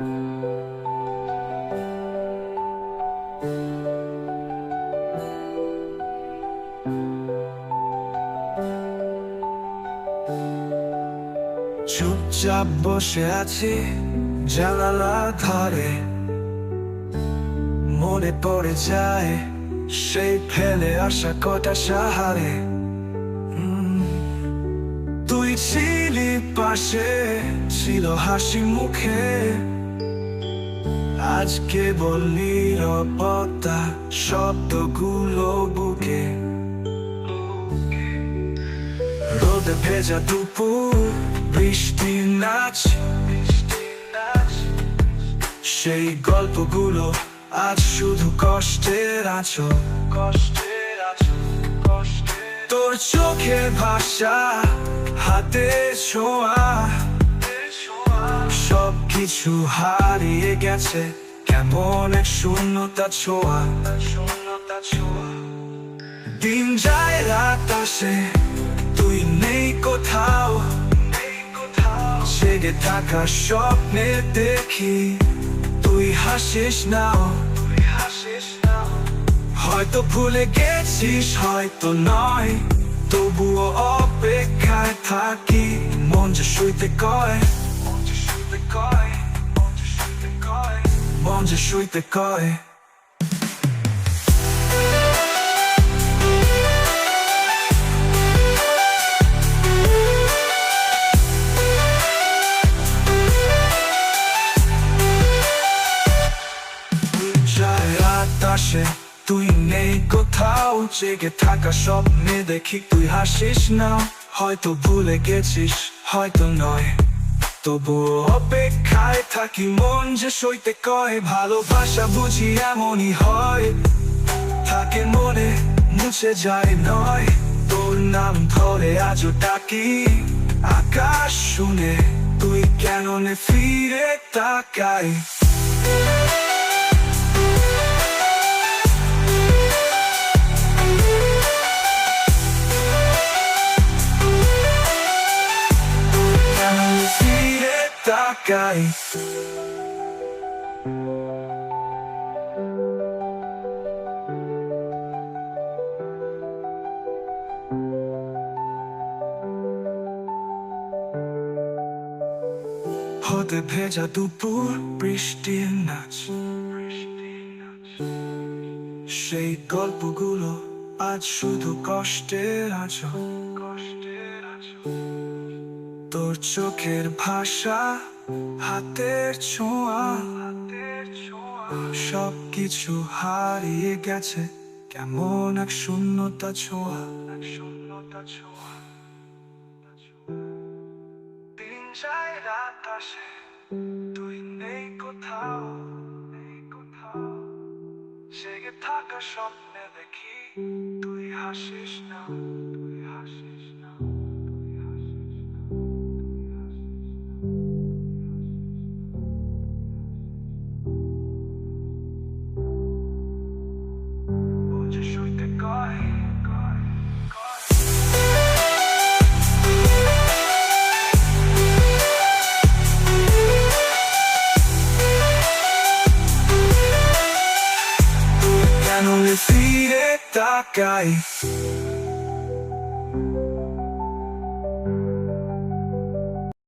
চুপচাপ বসে আছি জানালা ধারে মনে পড়ে যায় সেই ফেলে আসা কটা সাহারে। তুই ছিলি পাশে, ছিল হাসি মুখে। আজকে বললি রবতা শব্দগুলো বুকে। রোদে ভেজা দুপুর, বৃষ্টি নাচ। সেই গল্পগুলো আজ শুধু কষ্টের আছো কষ্টের আছো তোর চোখের ভাষা, হাতে ছোঁয়া। কিছু হারিয়ে গেছে। কেমন এক শূন্যতা ছোঁয়া। শূন্যতা ছোঁয়া দিন যায়, রাত আসে। তুই নেই কোথাও। জেগে থাকা স্বপ্নে দেখি। তুই হাসিস নাও। হয়তো ভুলে গেছিস, হয়তো নয়। তবুও অপেক্ষায় থাকি। মন যে শুইতে কয়, মন যে শুইতে কয়। শুইতে কয় যায় রাত তুই নেই কোথাও জেগে থাকা স্বপ্নে দেখি তুই হাসিস না হয়তো ভুলে গেছিস হয়তো নয় তবু অপেক্ষায় থাকি মন যে সইতে কয়, ভালোবাসা বুঝি এমনই হয়। থাকে মনে, মুছে যায় নয়। তোর নাম ধরে আজও ডাকি, আকাশ শুনে। তুই কেন ফিরে তাকাই? তাকাই হতে ভেজা দুপুর বৃষ্টির নাচ। সেই গল্পগুলো আজ শুধু কষ্টের আছো কষ্টের আছো তোর চোখের ভাষা, হাতের ছোঁয়া সব কিছু হারিয়ে গেছে, কেমন এক শূন্যতা ছোঁয়া। শূন্যতা ছোঁয়া। দিন যায়, রাত আসে, তুই নেই কোথাও নেই কোথাও। জেগে থাকা স্বপ্নে দেখি তুই হাসিস না। কেন ফিরে তাকাই